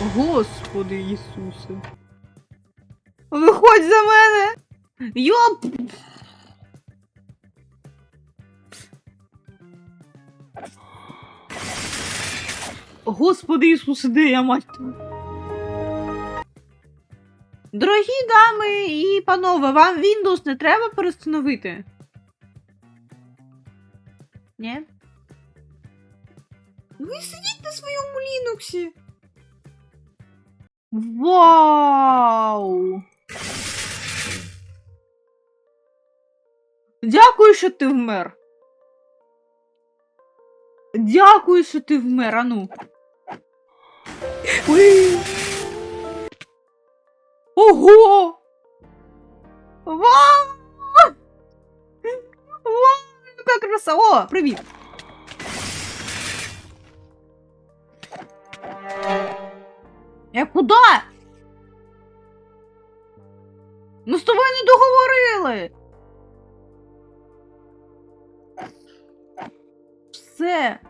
Господи Ісусе. Виходь за мене! Йоп! Господи Ісусе, де я мать? Дорогі дами і панове, вам Windows не треба перестановити? Ні? Ви сидіть на своєму Лінуксі. Вау! Дякую, що ти вмер. Дякую, що ти вмер, ану. Уй. Ого! Вау! Вау, яка краса! О, привіт! Я куди? Ми з тобою не договорили. Все.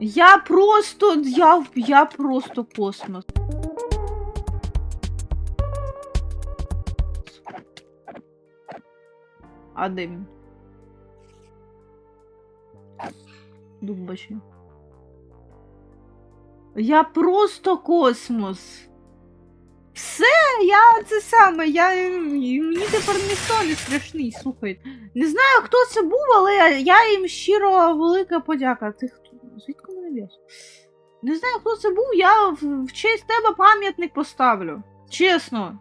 Я просто. Я, я просто космос. А де він? Дубачі. Я просто космос. Все, я це саме, я. Мені тепер ніхто не страшний, слухай. Не знаю, хто це був, але я, їм щиро велика подяка. Ти хто? Звідки мене в'яз? Не знаю, хто це був, я в, в честь тебе пам'ятник поставлю. Чесно.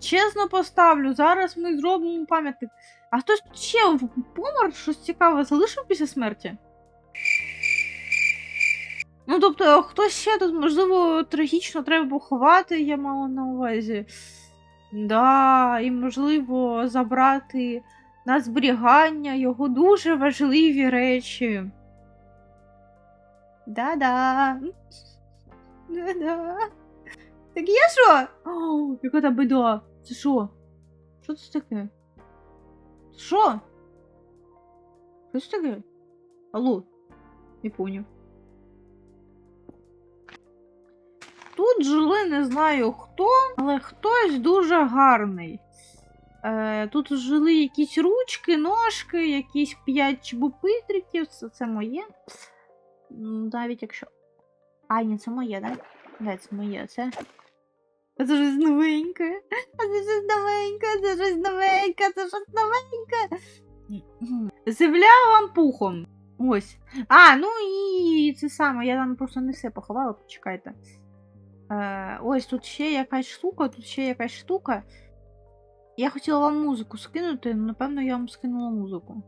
Чесно поставлю. Зараз ми зробимо пам'ятник. А хтось ще помер щось цікаве залишив після смерті? Ну, тобто, хтось ще тут, можливо, трагічно треба поховати, я мала на увазі. Да, і можливо забрати на зберігання його дуже важливі речі. Да-да. Да-да. Так є що? О, яка та бида. Це що? Що це таке? Що? Що це таке? Алло? Не поняв. Тут жили не знаю хто, але хтось дуже гарний. Е, тут жили якісь ручки, ножки, якісь п'ять чебупитриків. Це, це моє. Навіть якщо. А, ні, це моє, да? Да, це моє, це. Це щось новеньке. Це щось новеньке, це щось новеньке, це щось новеньке. Земля вам пухом. Ось. А, ну і це саме, я там просто не все поховала, почекайте. Е, ось тут ще якась штука, тут ще якась штука. Я хотіла вам музику скинути, але напевно я вам скинула музику.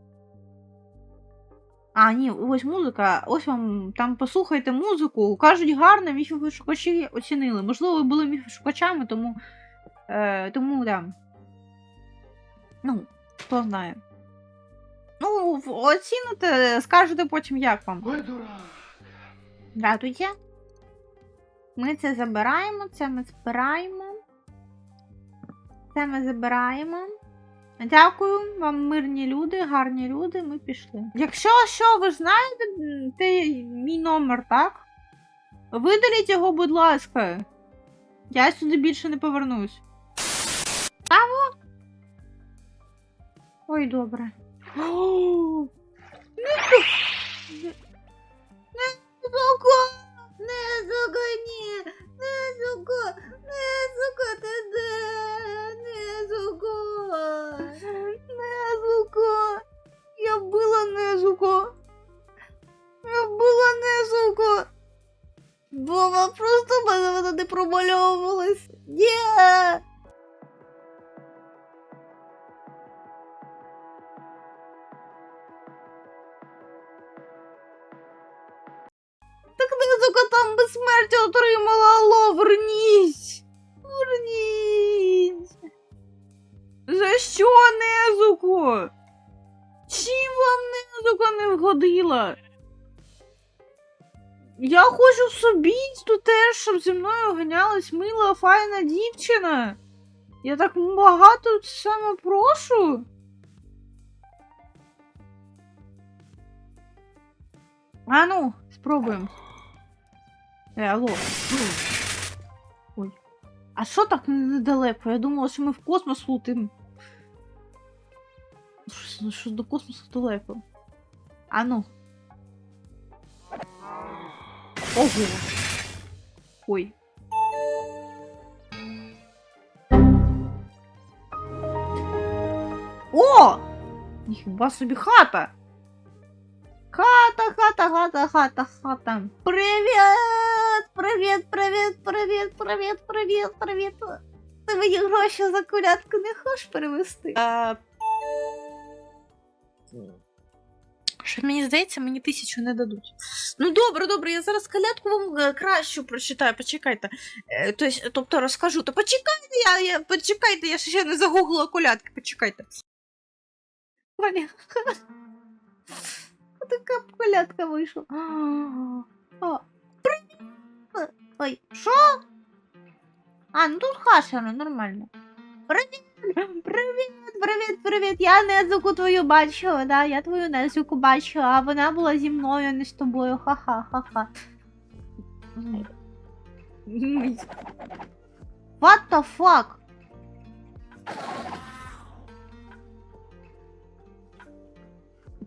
А, ні, ось музика. Ось вам там послухайте музику. Кажуть, гарно, міфошукачі оцінили. Можливо, ви були міфошукачами, тому. Е, тому, да. Ну, хто знає. Ну, оціните, скажете потім, як вам. Ой, дурак. Здравствуйте. Ми це забираємо, це ми збираємо. Це ми забираємо. Дякую вам, мирні люди, гарні люди, ми пішли. Якщо що, ви знаєте, це мій номер, так? Видаліть його, будь ласка. Я сюди більше не повернусь. Аво? Ой, добре. Сука! Не, сука, ні! Не, сука! Не, ти де? Не, сука! Не, сука! Я вбила Незуко! Я вбила Незуко! Боба, просто в мене вона не промальовувалась! Ні! Там отримала, алло, верніть! Верніть! За що Незуко? Чим вам Незука не вгодила? Я хочу собі тут теж, щоб зі мною ганялась мила, файна дівчина. Я так багато саме прошу. А ну, спробуємо. Е, алло. Ой. А що так недалеко? Я думала, що ми в космос лутим. Щось, ну, щось до космосу далеко. А ну. Ого. Ой. О! Ніхіба собі хата! Хата, хата, хата, хата, хата. Привіт! Привіт, привіт, привіт, привіт, привіт, привіт. Ти мені гроші за колядку не хочеш перевести? А... Що мені здається, мені тисячу не дадуть. Ну добре, добре, я зараз колядку вам е, кращу прочитаю, почекайте. Е, тобто розкажу. То почекайте, я, я почекайте, я ще не загуглила колядки, почекайте. Така колядка вийшла. Ой, що? А, ну тут хашера, нормально. Привіт! Привіт, привіт, привіт! Я Незуку твою бачила, да, я твою Незуку бачила, а вона була зі мною, а не з тобою. Ха-ха, ха-ха. What the fuck?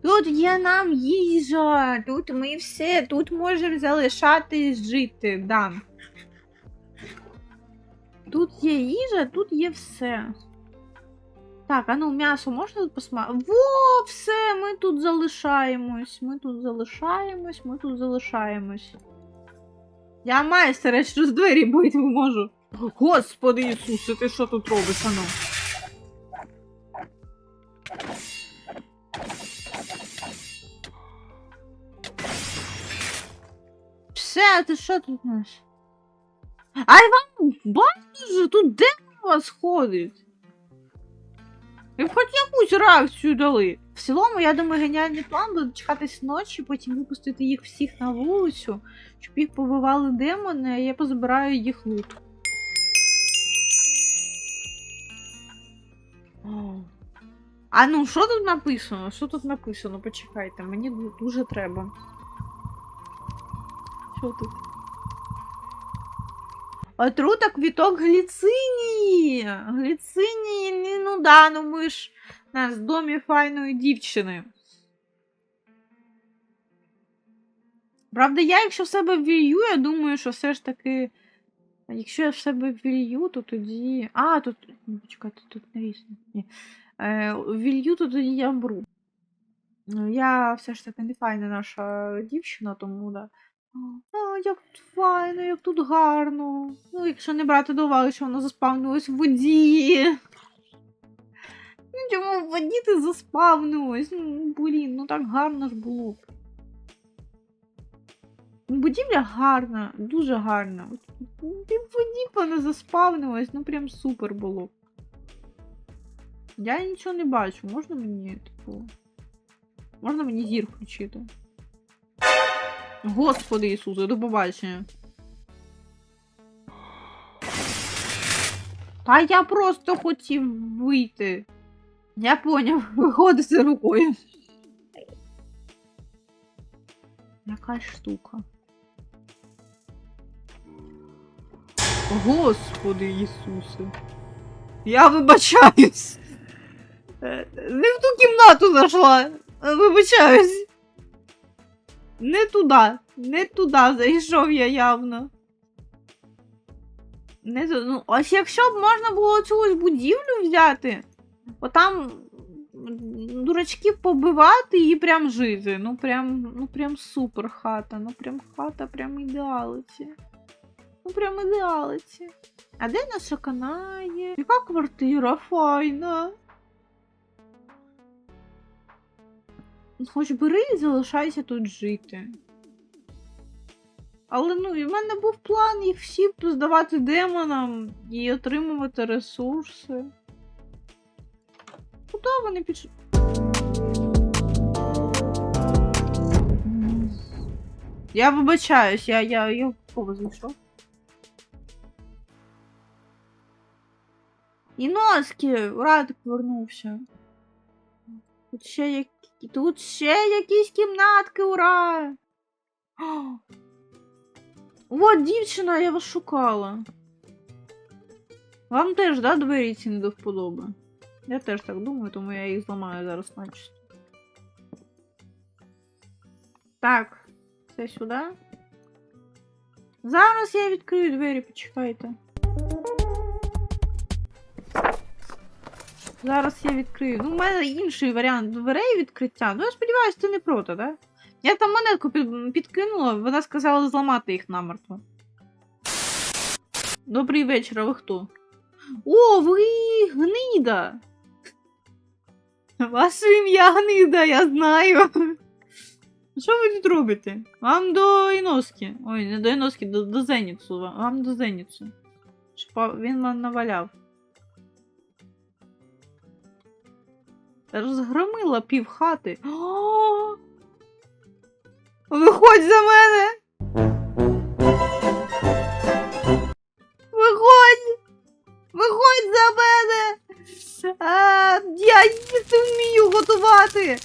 Тут є нам їжа, тут ми все, тут можемо залишатись жити, да. Тут є їжа, тут є все. Так, а ну м'ясо можна тут посмакувати? Во, все, ми тут залишаємось. Ми тут залишаємось, ми тут залишаємось. Я майстер, я через двері бити можу. Господи Ісусе, ти що тут робиш, ану? Все, ти що тут наш? Ай вам байдуже, тут де вас ходить? Ви хоч якусь реакцію дали. В цілому, я думаю, геніальний план буде чекатись ночі, потім випустити їх всіх на вулицю, щоб їх побивали демони, а я позабираю їх лут. А ну, що тут написано? Що тут написано? Почекайте, мені дуже треба. Що тут? Отрута квіток гліцинії. Гліцинії, ну да, ну ми ж у нас в домі файної дівчини. Правда, я, якщо в себе вілью, я думаю, що все ж таки. Якщо я в себе вілью, то тоді. А, тут. Ні, Почекайте, тут навісно. Ні. Е, вілью, то тоді я вмру. Ну, Я все ж таки не файна наша дівчина, тому да. А, як тут файно, як тут гарно. Ну, якщо не брати до уваги, що вона заспавнилась в воді. Ну, чому в воді ти заспавнилась? Ну, блін, ну так гарно ж було б. Будівля гарна, дуже гарна. Ти в воді вона заспавнилась, ну прям супер було. Я нічого не бачу. Можна мені, типу. Можна мені зір включити? Господи Ісусе, до побачення. Та я просто хотів вийти. Я поняв, виходити рукою. Якась штука. Господи Ісусе. Я вибачаюсь. Е, Не в ту кімнату зайшла. Вибачаюсь. Не туди, не туди зайшов я явно. Не ну, ось якщо б можна було цю будівлю взяти, отам м, дурачків побивати і прям жити. Ну прям, ну прям супер хата. Ну прям хата, прям ідеалиці. Ну прям ідеалиці. А де наша канає? Яка квартира файна? Хоч бери і залишайся тут жити. Але ну, і в мене був план їх всі здавати демонам і отримувати ресурси. Куди вони пішли? Я вибачаюсь, я, я, я кого зайшов. І носки! Ти повернувся. Тут ще, як... Тут ще якісь кімнатки, ура! О! Вот дівчина, я вас шукала. Вам теж, да, двері ці не до вподоби? Я теж так думаю, тому я їх зламаю зараз начисто. Так, це сюди. Зараз я відкрию двері, почекайте. Зараз я відкрию. Ну, у мене інший варіант дверей відкриття. Ну, я сподіваюся, ти не проти, да? Я там монетку під, підкинула, вона сказала зламати їх намертво. Добрий вечір, а ви хто? О, ви гнида! Ваше ім'я гнида, я знаю. Що ви тут робите? Вам до Іноски. Ой, не до Іноски, до, до Зеніцу. Вам до Зеніцу. Щоб він вам наваляв. Розгромила пів хати. Виходь за мене! Виходь! Виходь за мене! Я їсти вмію готувати!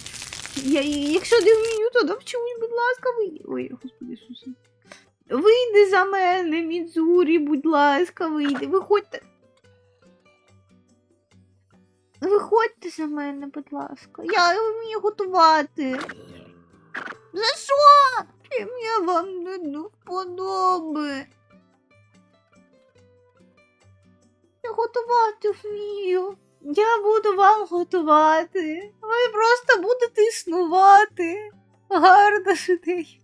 Я, якщо не вмію, то навчу, будь ласка, ви. Ой, господи Ісусе. Вийди за мене, Мідзурі, будь ласка, вийди. Виходьте. Виходьте за мене, будь ласка. Я вмію готувати. За що? Я вам не до вподоби? Я готувати вмію. Я буду вам готувати. Ви просто будете існувати. Гарно сидить.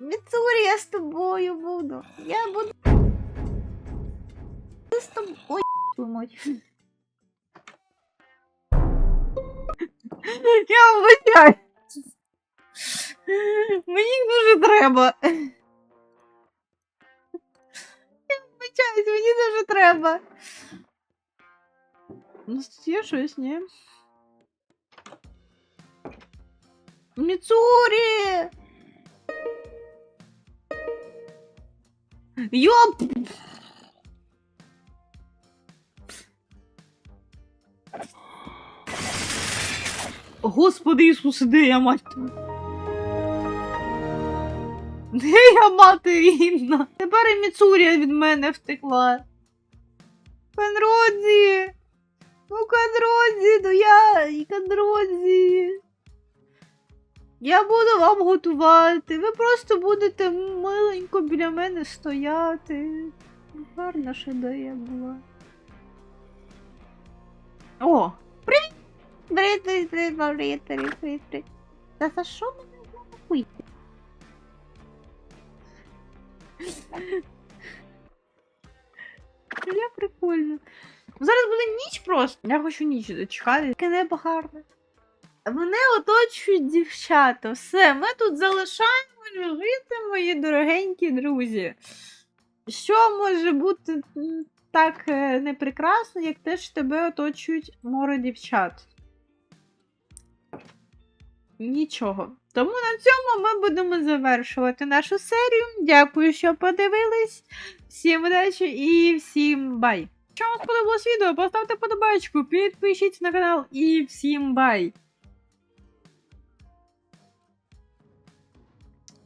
Міцурі, я з тобою буду. Я буду. з тобою. Ой, мать. Я вибачаю. Мені дуже треба. Я вибачаюсь, мені дуже треба. У нас тут є щось, ні? Міцурі! Йоп! Господи Ісусе, де я мать? Де я мати Інна? Тепер і Міцурія від мене втекла. Конродзі! Ну, Конродзі, ну я і Конродзі. Я буду вам готувати. Ви просто будете миленько біля мене стояти. Гарна ж ідея була. Привіт, привіт, привіт, привіт, привіт, привіт, привіт. Та за що мене вийти? Я прикольно. Зараз буде ніч просто. Я хочу ніч дочекати. Таке небо гарне. Мене оточують дівчата. Все, ми тут залишаємо жити, мої дорогенькі друзі. Що може бути так е, непрекрасно, як те, що тебе оточують море дівчат? Нічого. Тому на цьому ми будемо завершувати нашу серію. Дякую, що подивились. Всім удачі і всім бай! Якщо вам сподобалось відео, поставте подобайку, підпишіться на канал і всім бай!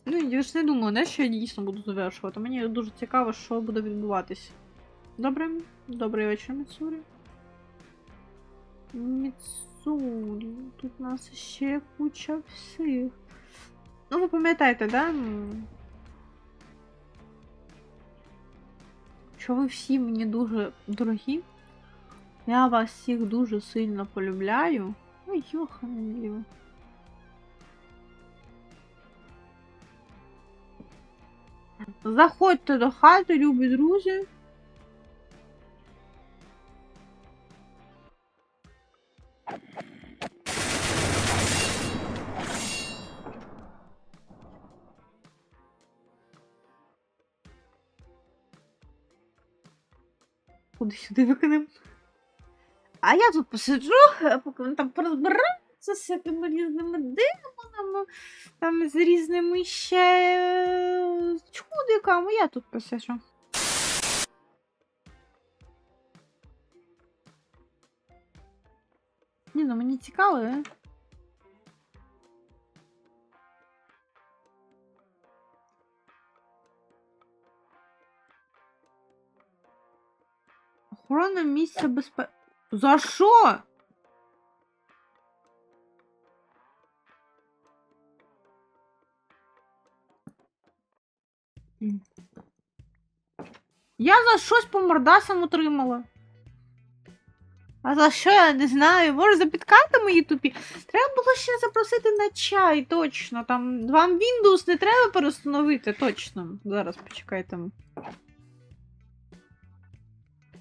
Ну, я ж не думала, не, що я дійсно буду завершувати. Мені дуже цікаво, що буде відбуватися. Добре, добрий вечір, Міцурі. Міцурі. Тут у нас ще куча всіх. Ну, ви пам'ятаєте, да? М, Що ви всі мені дуже дорогі. Я вас всіх дуже сильно полюбляю. Ой, йоханий. Заходьте до хати, любі друзі. Куди сюди викинемо? А я тут посиджу, а поки вони там порозбираються з всякими різними демонами, там з різними ще е, чудиками. Я тут посиджу. Не, ну мы не цікаво. Э. Охорона миссия безпеки. За що? Я за щось по мордасам отримала. А за що я не знаю? Може за підкати мої тупі? Треба було ще запросити на чай, точно. Там вам Windows не треба перестановити, точно. Зараз почекайте.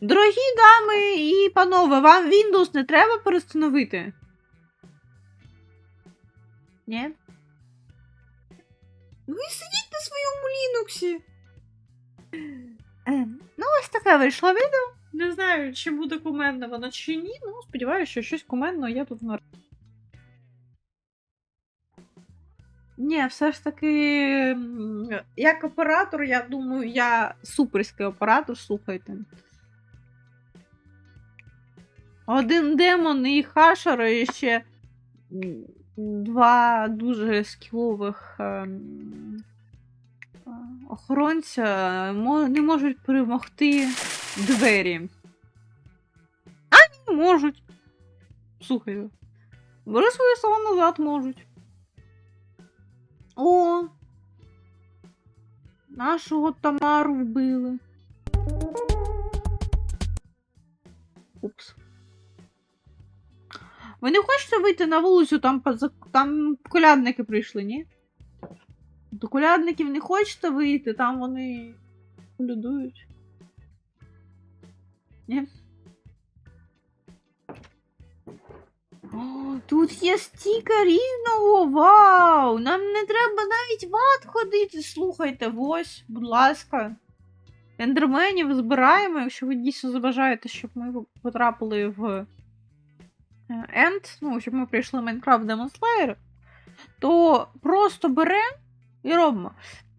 Дорогі дами і панове, вам Windows не треба перестановити. Ні? Ви сидіть на своєму Linux. Е, ну, ось таке вийшло відео. Не знаю, чи буде кумедно воно чи ні. Ну, сподіваюся, що щось кумедно я тут на. Ні, все ж таки, як оператор, я думаю, я суперський оператор, слухайте. Один демон і хашер, і ще два дуже скілових ем, охоронця не можуть перемогти двері. А ні, можуть. Слухай. Бери свої слова назад можуть. О! Нашого Тамару вбили. Упс. Ви не хочете вийти на вулицю, там, поза- там колядники прийшли, ні? До колядників не хочете вийти, там вони колядують. Ні? О, тут є стільки різного. Вау! Нам не треба навіть в ад ходити. Слухайте, ось, будь ласка. Ендерменів збираємо, якщо ви дійсно забажаєте, щоб ми потрапили в е, Енд, ну, щоб ми прийшли в Minecraft Demon Slayer, то просто беремо і робимо.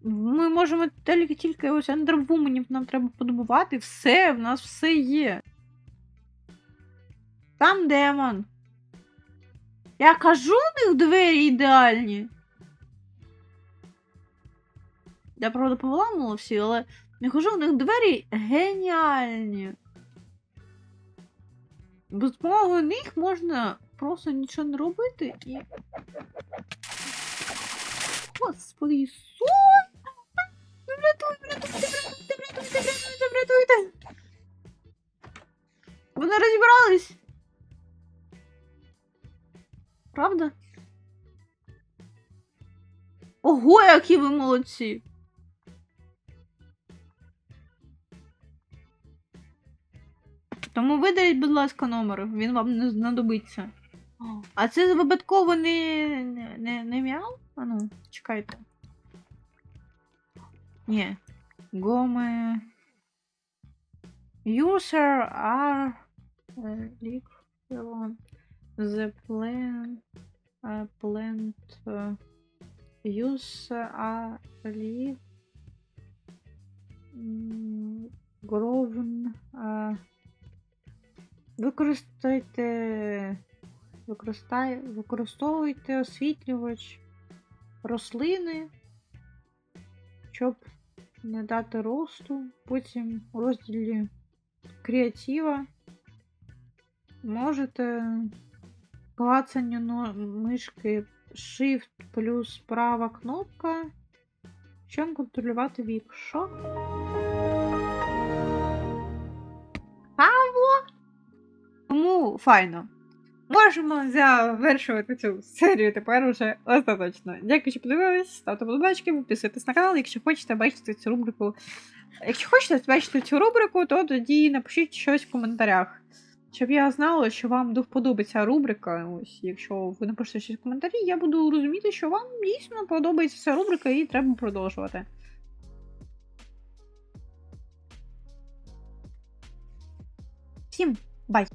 Ми можемо тільки, тільки ось ендервуменів нам треба подобувати. Все, в нас все є. Там демон. Я кажу, у них двері ідеальні. Я, правда, повиламала всі, але я кажу, у них двері геніальні. Без допомоги них можна просто нічого не робити і. Господи Ісус! Врятуйте, врятуйте, врятуйте, врятуйте, врятуйте! Вони розібрались! Правда? Ого, які ви молодці! Тому видаліть, будь ласка, номер, він вам не знадобиться. А це випадково не, не, не, не мяу? А ну, чекайте. Ні. Гоме. User are uh, the plan uh, plant uh, use are grown Використайте, використай, використовуйте освітлювач рослини, щоб не дати росту. Потім у розділі креатива можете клацання мишки Shift плюс права кнопка, щоб контролювати вік. Що? Тому файно. Можемо завершувати цю серію тепер уже остаточно. Дякую, що подивились, ставте подобачки, підписуйтесь на канал, якщо хочете бачити цю рубрику. Якщо хочете бачити цю рубрику, то тоді напишіть щось в коментарях. Щоб я знала, що вам до вподоби рубрика. Ось, якщо ви напишете щось в коментарі, я буду розуміти, що вам дійсно подобається ця рубрика і треба продовжувати. Всім бай!